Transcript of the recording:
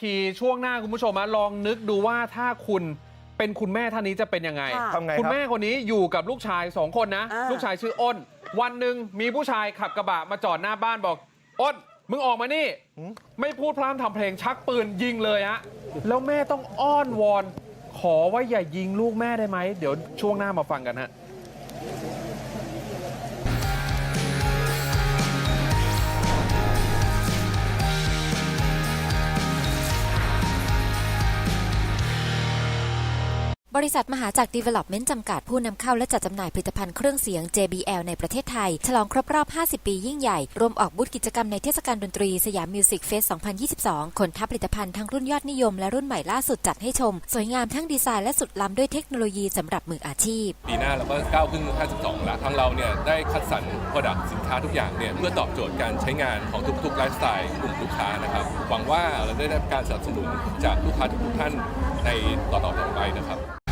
ทีช่วงหน้าคุณผู้ชมอะลองนึกดูว่าถ้าคุณเป็นคุณแม่ท่านนี้จะเป็นยังไงค่ะทำไงคุณครับแม่คนนี้อยู่กับลูกชายสองคนนะอ่าลูกชายชื่ออ้น วันหนึ่งมีผู้ชายขับกระบะมาจอดหน้าบ้านบอกอ้นมึงออกมานี่หืมไม่พูดพร่ำทำเพลงชักปืนยิงเลยฮะแล้วแม่ต้องอ้อนวอน ขอว่าอย่ายิงลูกแม่ได้ไหม เดี๋ยวช่วงหน้ามาฟังกันฮะ บริษัทมหาจักร Development จำกัดผู้นำเข้าและจัดจำหน่ายผลิตภัณฑ์เครื่องเสียง JBL ในประเทศไทย ฉลองครบรอบ 50 ปียิ่งใหญ่รวมออกบูธกิจกรรมในเทศกาลดนตรีสยามมิวสิกเฟส 2022คนทับผลิตภัณฑ์ทั้งรุ่นยอดนิยมและรุ่นใหม่ล่าสุดจัดให้ชม สวยงามทั้งดีไซน์และสุดล้ำด้วยเทคโนโลยีสำหรับมืออาชีพ ปีหน้าเราก็ก้าวขึ้น 52ล้วทางเราเนี่ยได้คัดสรร Product สินค้าทุกอย่างเนี่ยเพื่อตอบโจทย์การใช้งานของทุกๆไลฟ์สไตล์กลุ่มลูกค้านะครับหวังว่าเราได้รับการสนับสนุนจากลูกค้าทุกๆท่านในต่อๆไปนะครับ